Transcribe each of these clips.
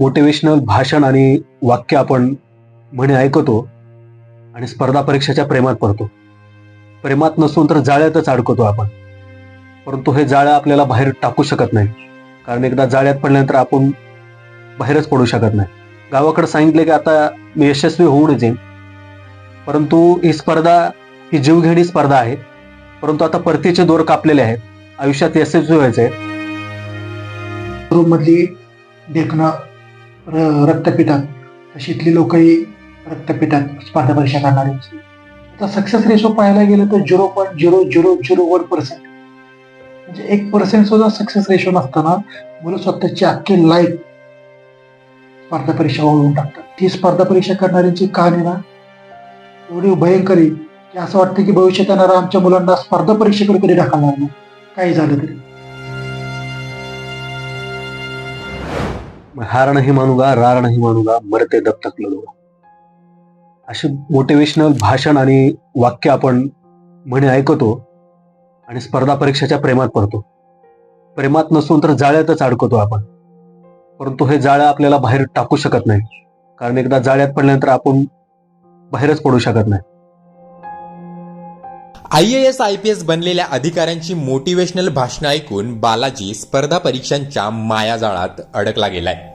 Motivational भाषण आणि वाक्य आपण म्हणे ऐकतो आणि स्पर्धा परीक्षेच्या प्रेमात पडतो. प्रेमात नसून तर जाळ्यातच अडकतो आपण. परंतु हे जाळं आपल्याला बाहेर टाकू शकत नाही. कारण एकदा जाळ्यात पडल्यानंतर आपण बाहेरच पडू शकत नाही. गावाकडे सांगितले की आता मी यशस्वी होऊनच येईन परंतु ही स्पर्धा ही जीवघेणी स्पर्धा आहे. परंतु आता परतीचे दोर कापलेले आहेत. आयुष्यात यशस्वी व्हायचे आहे देखणं र रक्तपिठात तशीतली लोकही रक्तपितात स्पर्धा परीक्षा करणारी. आता सक्सेस रेशो पाहायला गेलं तर zero point zero zero zero one percent म्हणजे एक पर्सेंट सुद्धा सक्सेस रेशो नसताना मुलं स्वतःची अख्खी लाईफ स्पर्धा परीक्षा ओळखून टाकतात. ती स्पर्धा परीक्षा करणाऱ्यांची कहाणी ना एवढी भयंकर आहे की असं वाटतं की भविष्यात येणारा आमच्या मुलांना स्पर्धा परीक्षेकडे कधी ढकलणार नाही. काही झालं तरी. हार नाही मानूगा रार नाही मानूगा मरते दब तक लढूगा असे मोटिवेशनल भाषण आणि वाक्य आपण म्हणे ऐकतो आणि स्पर्धा परीक्षेच्या प्रेमात पडतो. प्रेमात नसून तर जाळ्यातच अडकतो आपण. परंतु हे जाळं आपल्याला बाहेर टाकू शकत नाही. कारण एकदा जाळ्यात पडल्यानंतर आपण बाहेरच पडू शकत नाही. I A S I P S बनलेल्या अधिकाऱ्यांची मोटिवेशनल भाषणं ऐकून बालाजी स्पर्धा परीक्षांच्या मायाजाळात अडकला गेलाय.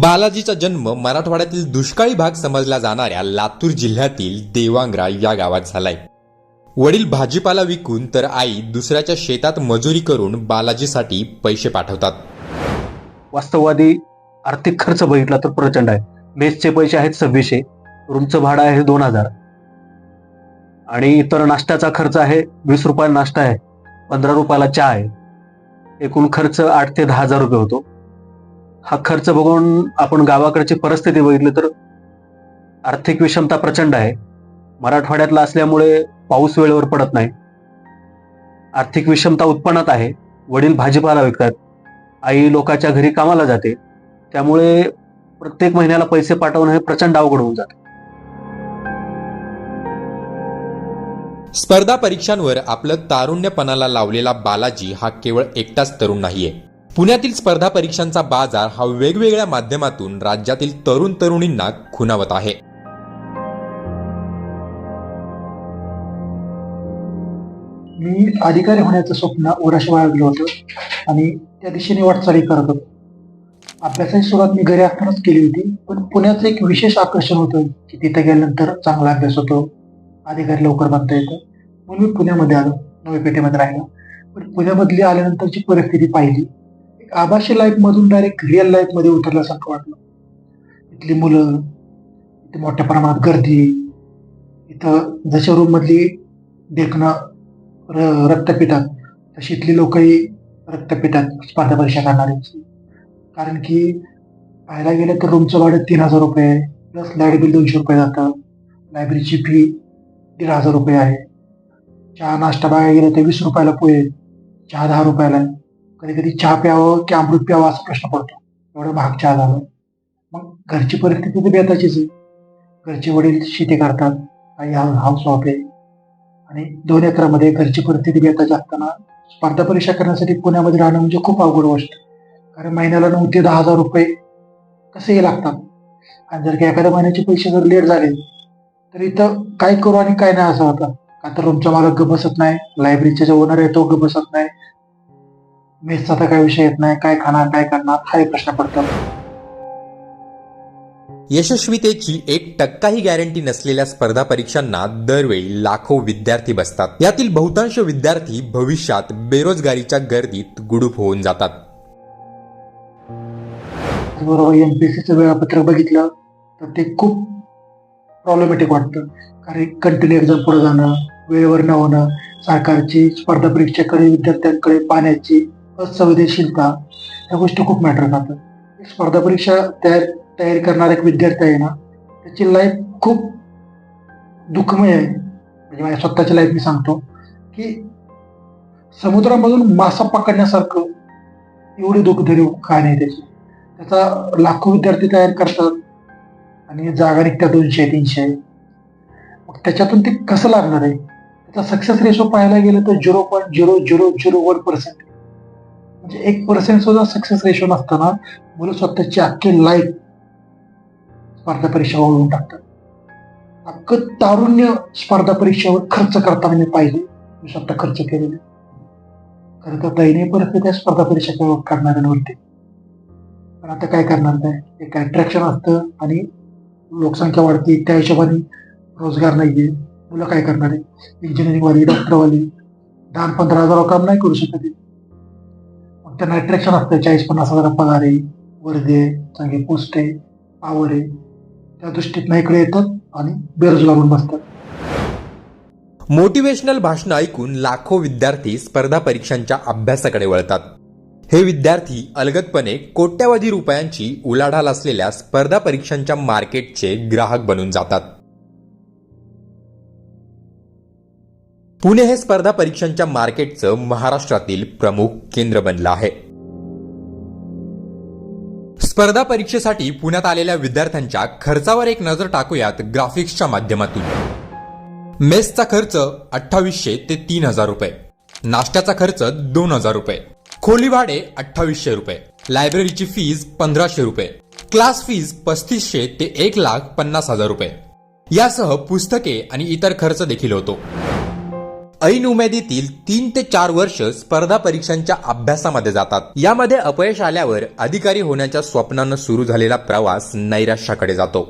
बालाजीचा जन्म मराठवाड्यातील दुष्काळी भाग समजला जाणाऱ्या लातूर जिल्ह्यातील देवांग्रा या गावात झालाय. वडील भाजीपाला विकून तर आई दुसऱ्याच्या शेतात मजुरी करून बालाजीसाठी पैसे पाठवतात. वास्तववादी आर्थिक खर्च बघितला तर प्रचंड आहे. मेसचे पैसे आहेत सव्वीसशे रूमचं भाडं आहे दोन हजार. आणि इतर नाश्त्याचा खर्च आहे वीस रुपयाला नाश्ता आहे पंधरा रुपयाला चहा आहे. एकूण खर्च आठ ते दहा हजार रुपये होतो. हा खर्च बघून आपण गावाकडची परिस्थिती बघितली तर आर्थिक विषमता प्रचंड आहे. मराठवाड्यातला असल्यामुळे पाऊस वेळेवर पडत नाही. आर्थिक विषमता उत्पन्नात आहे. वडील भाजीपाला विकतात. आई लोकाच्या घरी कामाला जाते. त्यामुळे प्रत्येक महिन्याला पैसे पाठवणं हे प्रचंड अवघड होऊन जातं. स्पर्धा परीक्षांवर आपलं तारुण्यपणाला लावलेला बालाजी हा केवळ एकटाच तरुण नाहीये. पुण्यातील स्पर्धा परीक्षांचा बाजार हा वेगवेगळ्या माध्यमातून राज्यातील तरुण तरुणींना खुणावत आहे. मी अधिकारी होण्याचं स्वप्न उराशी बाळगलं होतं आणि त्या दिशेने वाटचाली करत होतो. अभ्यासाची सुरुवात मी घरी असतानाच केली होती पण पुण्याचं एक विशेष आकर्षण होतं की तिथे गेल्यानंतर चांगला अभ्यास होतो अधिकारी लवकर बनता येतो. म्हणून मी पुण्यामध्ये आलो नवी पेठेमध्ये राहिलो. पण पुण्यामधली आल्यानंतरची परिस्थिती पाहिली. आभासी लाईफ मधून डायरेक्ट रिअल लाईफमध्ये उतरल्यासारखं वाटलं. इथली मुलं इथे मोठ्या प्रमाणात गर्दी इथं जशा रूम मधली देखणं र रक्तपिठात तशीतली लोकही रक्तपिठात स्पर्धा परीक्षा करणारी कारण की पाहायला गेलं तर रूमचं भाडं तीन हजार रुपये आहे प्लस लाइट बिल दोनशे रुपये जातं. लायब्ररीची फी दीड हजार रुपये आहे. चहा नाश्ता बघायला गेलं तर वीस रुपयाला पोहे चहा दहा रुपयाला आहे. कधी कधी चहा प्यावं की अमृत प्यावं असा प्रश्न पडतो. एवढं भाग चहा झालं मग घरची परिस्थिती तर बेताचीच आहे. घरचे वडील शेती करतात आई हाऊस ऑफ आहे आणि दोन एकरामध्ये घरची परिस्थिती बेताची असताना स्पर्धा परीक्षा करण्यासाठी पुण्यामध्ये राहणं म्हणजे खूप अवघड गोष्ट. कारण महिन्याला नऊ ते दहा हजार रुपये कसेही लागतात? आणि जर का एखाद्या महिन्याचे पैसे जर लेट झाले तर इथं काय करू आणि काय नाही असं होतं. का तर रूमचा मालक ग बसत नाही लायब्ररीचा जो ओनर आहे तो ग बसत नाही. मेसचा तर काय विषय येत नाही. काय खाणार काय करणार हाही प्रश्न पडतात यशस्वीतेची एक टक्काही गॅरंटी नसलेल्या स्पर्धा परीक्षांना दरवेळी लाखो विद्यार्थी बसतात. यातील बहुतांश विद्यार्थी भविष्यात बेरोजगारीच्या गर्दीत गुडूप होऊन जातात. बरोबर एमपीएससीचं वेळापत्रक बघितलं तर ते खूप प्रॉब्लेमॅटिक वाटतं. कारण कंटिन्यू एक्झाम पुढे जाणं वेळेवर न होणं सरकारची स्पर्धा परीक्षेकडे विद्यार्थ्यांकडे पाहण्याची असंवेदनशीलता ह्या गोष्टी खूप मॅटर करतात. एक स्पर्धा परीक्षा तयार तयारी करणारा एक विद्यार्थी आहे ना त्याची लाईफ खूप दुःखमय आहे. म्हणजे माझ्या स्वतःची लाईफ मी सांगतो की समुद्रामधून मासा पकडण्यासारखं एवढी दुःखधरी कहाणी आहे त्याची. त्याचा लाखो विद्यार्थी तयार करतात आणि जागा निघतात दोनशे तीनशे. मग त्याच्यातून ते कसं लागणार आहे? त्याचा सक्सेस रेशो पाहायला गेलं तर zero point zero zero zero one percent म्हणजे एक पर्सेंट सुद्धा सक्सेस रेशो नसताना मुलं स्वतःची अख्खी लाईफ स्पर्धा परीक्षा वळवून टाकतात. अख्खं तारुण्य स्पर्धा परीक्षेवर खर्च करताना मी पाहिले. मी स्वतः खर्च केलेले. खरं तर दयनीय परिस्थिती आहे स्पर्धा परीक्षा करणाऱ्यांवरती. पण आता काय करणार नाही एक अट्रॅक्शन असतं आणि लोकसंख्या वाढते त्या हिशोबाने रोजगार नाहीये. मुलं काय करणार आहे? इंजिनिअरिंगवाली डॉक्टरवाली दहा पंधरा हजार काम नाही करू शकत आहे. त्यांना अट्रॅक्शन असतं चाळीस पन्नास हजार पगार आहे वर्ग आहे चांगली पोस्ट आहे पावर आहे. त्या दृष्टीतनं इकडे येतात आणि बेरोजगारून बसतात. मोटिवेशनल भाषणं ऐकून लाखो विद्यार्थी स्पर्धा परीक्षांच्या अभ्यासाकडे वळतात. हे विद्यार्थी अलगदपणे कोट्यावधी रुपयांची उलाढाल असलेल्या स्पर्धा परीक्षांच्या मार्केटचे ग्राहक बनून जातात. पुणे हे स्पर्धा परीक्षांच्या मार्केटचं महाराष्ट्रातील प्रमुख केंद्र बनलं आहे. स्पर्धा परीक्षेसाठी पुण्यात आलेल्या विद्यार्थ्यांच्या खर्चावर एक नजर टाकूयात ग्राफिक्सच्या माध्यमातून. मेसचा खर्च अठ्ठावीसशे ते तीन हजार रुपये. नाश्त्याचा खर्च दोन हजार रुपये. खोली भाडे अठ्ठावीसशे रुपये. लायब्ररीची फीज पंधराशे रुपये. क्लास फीज पस्तीसशे ते एक लाख पन्नास हजार रुपये. यासह पुस्तके आणि इतर खर्च देखील होतो. ऐन उमेदीतील तीन ते चार वर्ष स्पर्धा परीक्षांच्या अभ्यासामध्ये जातात. यामध्ये अपयश आल्यावर अधिकारी होण्याच्या स्वप्नानं सुरू झालेला प्रवास नैराश्याकडे जातो.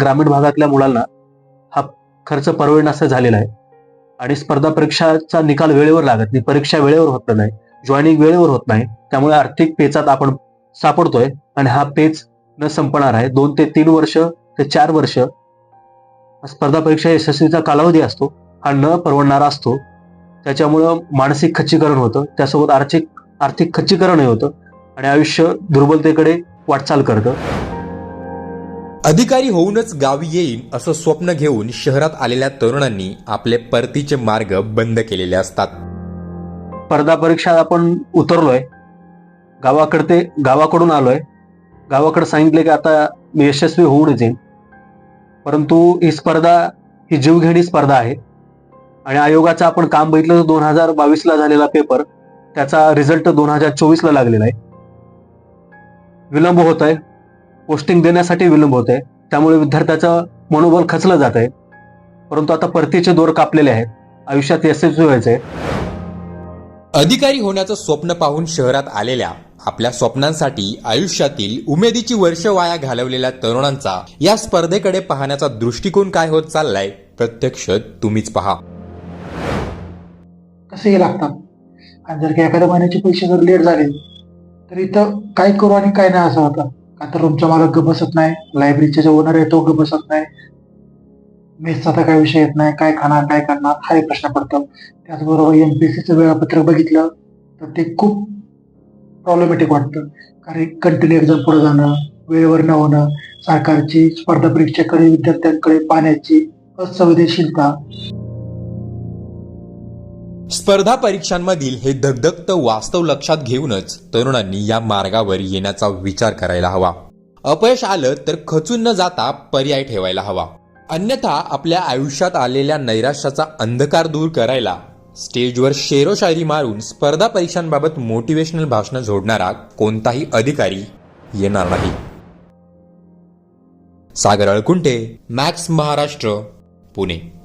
ग्रामीण भागातल्या मुलांना हा खर्च परवडण्याचा झालेला आहे. आणि स्पर्धा परीक्षाचा निकाल वेळेवर लागत नाही परीक्षा वेळेवर होत नाही जॉईनिंग वेळेवर होत नाही. त्यामुळे आर्थिक पेचात आपण सापडतोय आणि हा पेच न संपणार आहे. दोन ते तीन वर्ष ते चार वर्ष स्पर्धा परीक्षा यशस्वीचा कालावधी असतो. हा न परवडणारा असतो. त्याच्यामुळं मानसिक खच्चीकरण होतं. त्यासोबत आर्थिक आर्थिक खच्चीकरणही होतं. आणि आयुष्य दुर्बलतेकडे वाटचाल करतं. अधिकारी होऊनच गावी येईन असं स्वप्न घेऊन शहरात आलेल्या तरुणांनी आपले परतीचे मार्ग बंद केलेले असतात. स्पर्धा परीक्षा आपण उतरलोय. गावाकडे ते गावाकडून आलोय. गावाकडे सांगितले की आता मी यशस्वी होऊनच येईन. परंतु ही स्पर्धा ही जीवघेणी स्पर्धा आहे. आणि आयोगाचं आपण काम बघितलं तर दोन हजार बावीसला झालेला पेपर त्याचा रिझल्ट दोन हजार चोवीसला लागलेला आहे. विलंब होत आहे पोस्टिंग देण्यासाठी विलंब होत आहे त्यामुळे विद्यार्थ्याचं मनोबल खचलं जात आहे परंतु आता परतीचे दोर कापलेले आहेत. आयुष्यात यशस्वी व्हायचे अधिकारी होण्याचं स्वप्न पाहून शहरात आलेल्या आपल्या स्वप्नांसाठी आयुष्यातील उमेदीची वर्ष वाया घालवलेल्या तरुणांचा या स्पर्धेकडे पाहण्याचा दृष्टिकोन काय होत चाललाय प्रत्यक्ष तुम्हीच पहा. कसेही लागतात? आणि जर का एखाद्या महिन्याचे पैसे जर लेट झाले तर इथं काय करू आणि काय नाही असं होतं. का तर रूमचा मालक ग बसत नाही लायब्ररीचा जो ओनर आहे तो ग बसत नाही. मेसचा तर काय विषय येत नाही काय खाणार काय करणार हा एक प्रश्न पडतो. त्याचबरोबर एमपीएससीचं वेळापत्रक बघितलं तर ते खूप प्रॉब्लेमॅटिक वाटतं. कारण कंटिन्यू एक्झाम पुढे जाणं वेळेवर न होणं सरकारची स्पर्धा परीक्षेकडे विद्यार्थ्यांकडे पाण्याची असंवेदनशीलता. स्पर्धा परीक्षांमधील हे धगधगत वास्तव लक्षात घेऊनच तरुणांनी या मार्गावर येण्याचा विचार करायला हवा. अपयश आलं तर खचून न जाता पर्याय ठेवायला हवा. अन्यथा आपल्या आयुष्यात आलेल्या नैराश्याचा अंधकार दूर करायला स्टेजवर शेरोशायरी मारून स्पर्धा परीक्षांबाबत मोटिवेशनल भाषणं जोडणारा कोणताही अधिकारी येणार नाही. सागर अळकुंटे मॅक्स महाराष्ट्र पुणे.